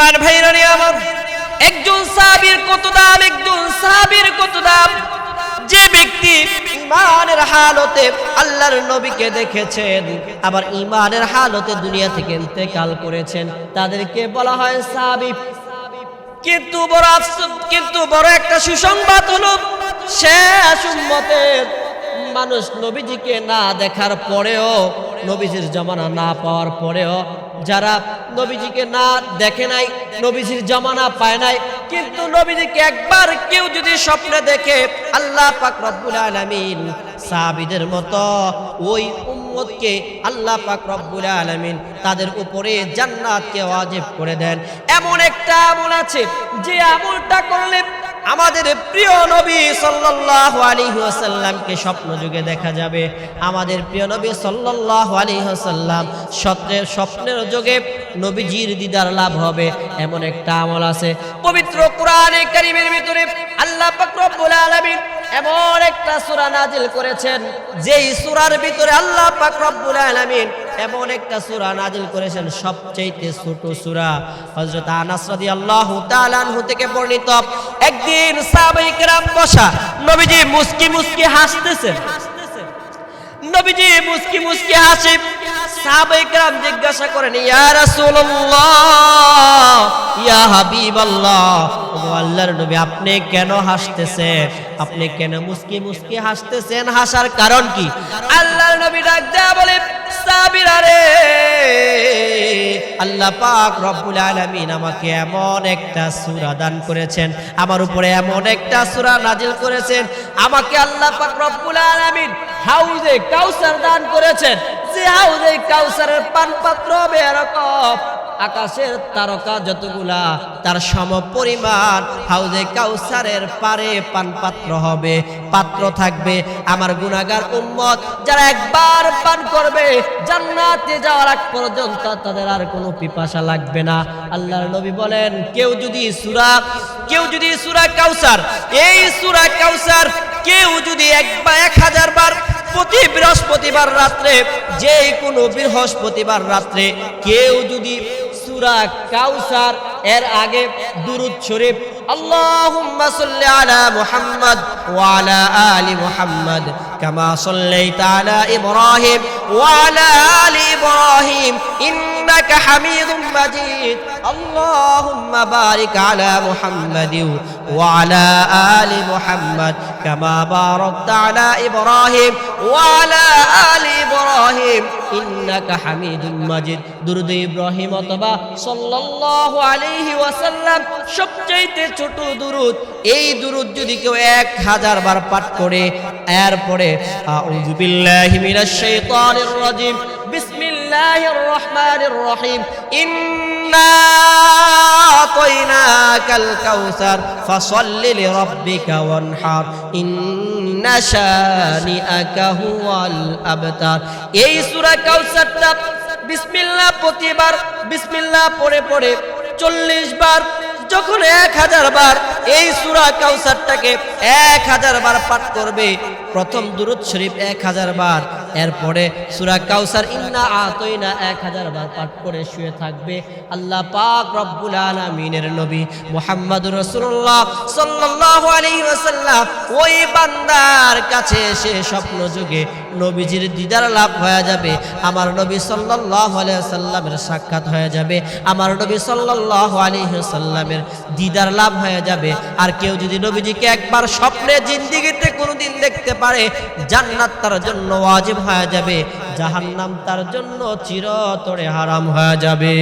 মান ভাইরানি আমার। একজন সাহাবীর কত দাম, একজন সাহাবীর কত দাম। যে ব্যক্তি ইমানের হালতে আল্লাহর নবীকে দেখেছেন, আবার ইমানের হালতে দুনিয়া থেকে ইন্তেকাল করেছেন, তাদেরকে বলা হয় সাহাবী। কিন্তু বড় আফসোস, কিন্তু বড় একটা সুসংবাদ হলো, শেষ উম্মতের মানুষ নবীজিকে না দেখার পরেও, নবীজির জমানা না পাওয়ার পরেও, যারা নবীজিকে না দেখে নাই, নবীজির জমানা পায় নাই, কিন্তু নবীজিকে একবার কেউ যদি স্বপ্নে দেখে, আল্লাহ পাক রব্বুল আলামিন সাহাবীদের মতো ওই উম্মতকে আল্লাহ পাক রব্বুল আলামিন তাদের উপরে জান্নাতকে ওয়াজিব করে দেন। এমন একটা আমল আছে, যে আমলটা করলে আমাদের প্রিয় নবী সাল্লাল্লাহু আলাইহি ওয়াসাল্লামকে স্বপ্ন যুগে দেখা যাবে। আমাদের প্রিয় নবী সাল্লাল্লাহু আলাইহি ওয়াসাল্লাম স্বপ্নের স্বপ্নের যুগে নবীজির দিদার লাভ হবে, এমন একটা আমল আছে। পবিত্র কোরআনে কারীমের ভিতরে আল্লাহ পাক রব্বুল আলামিন এমন একটা সুরা নাজিল করেছেন, যেই সুরার ভিতরে আল্লাহ পাক রব্বুল আলামিন এমন একটা সুরা নাজিল করেছেন সবচেয়ে ছোট সুরা। হযরত আনাস রাদিয়াল্লাহু তাআলা আনহু থেকে বর্ণিত, একদিন সাহাবায়ে কেরাম বসা, নবীজি মুস্কি মুস্কি হাসতেছেন। নবীজি মুসকি মুসকি হাসি। সাহাবায়ে জিজ্ঞাসা করেন, ইয়া রাসূলুল্লাহ, ইয়া হাবিবাল্লাহ। ও আল্লাহর নবী, আপনি কেন হাসতেছেন? আপনি কেন মুসকি মুসকি হাসতেছেন? হাসার কারণ কি? আল্লাহর নবী ডাক দেয়া বলে সাবিরা আল্লাহ পাক রব্বুল আলমিন আমাকে এমন একটা সুরা দান করেছেন, আমার উপরে এমন একটা সুরা নাজিল করেছেন, আমাকে আল্লাহ পাক রব্বুল আলমিন হাউজে কাউসার দান করেছেন, যে হাউজে কাউসারের পানপাত্র বেরকম আকাশের তারকা যতগুলা, তার সম পরিমাণ হাউজে কাউসারের পারে পানপাত্র হবে, পাত্র থাকবে আমার গুনাগার উম্মত। যারা একবার পান করবে, জান্নাতে যাওয়ার আগ পর্যন্ত তাদের আর কোনো পিপাসা লাগবে না। আল্লাহর নবী বলেন, কেউ যদি সূরা, কেউ যদি সূরা কাউসার, এই সূরা কাউসার কেউ যদি একবার এক হাজার বার প্রতি বৃহস্পতিবার রাত্রে যে কোনো বৃহস্পতিবার রাত্রে কেউ যদি সূরা কাউসার এর আগে দুরুদ শরীফ, আল্লাহুম্মা সাল্লি আলা মুহাম্মদ ওয়া আলা আলি মুহাম্মদ, কামা সাল্লাইতা আলা ইব্রাহিম ওয়া আলা আলি ইব্রাহিম, ইন্নাকা হামিদুম মাজিদ, আল্লাহুম্মা বারিক আলা মুহাম্মদ ওয়া আলা আলি মুহাম্মদ, কামা বারাকতা আলা ইব্রাহিম ওয়া আলা আলি ইব্রাহিম ইন্নাকা হামিদুম মাজিদ। দুরুদ ইব্রাহিম অথবা সাল্লাল্লাহু আলাইহি ওয়াসাল্লাম সবচাইতে ছোট দুরুদ। এই দুরুদ যদি কেউ এক হাজার বার পাঠ করে, এরপরে আউযু বিল্লাহি মিনাশ শাইতানির রাজিম। বিসমিল্লাহির রহমানির রহিম। আতাইনাকাল কাউসার, ফাসাল্লি লিরাব্বিকা ওয়ানহার। ইন্না শানিআকা হুয়াল আবতার। এই সূরা কাউসারটা বিসমিল্লাহ প্রতিবার, বিসমিল্লাহ পড়ে পড়ে চল্লিশ বার, যখন এক হাজার বার এই সুরা কাউসারটাকে এক হাজার বার পাঠ করবে, প্রথম দুরুদ শরীফ এক হাজার বার, এরপরে সুরা কাউসার ইন্না আতইনা এক হাজার বার পাঠ করে শুয়ে থাকবে আল্লাহ পাক রব্বুল আলামিনের নবী মুহাম্মদুর রাসূলুল্লাহ সাল্লাল্লাহু আলাইহি ওয়াসাল্লাম ওই বান্দার কাছে এসে স্বপ্ন যুগে নবীজির দিদার লাভ হয়ে যাবে। আমার নবী সাল্লাল্লাহু আলাইহি ওয়াসাল্লামের সাক্ষাৎ হয়ে যাবে। আমার নবী সাল্লাল্লাহু আলাইহি ওয়াসাল্লামের দিদার লাভ হয়ে যাবে। আর কেউ যদি নবীজিকে একবার স্বপ্নে জিন্দিগিতে কোনোদিন দেখতে পারে, জান্নাত তার জন্য ওয়াজিব হয়ে যাবে। জাহান্নাম তার জন্য চিরতরে হারাম হয়ে যাবে।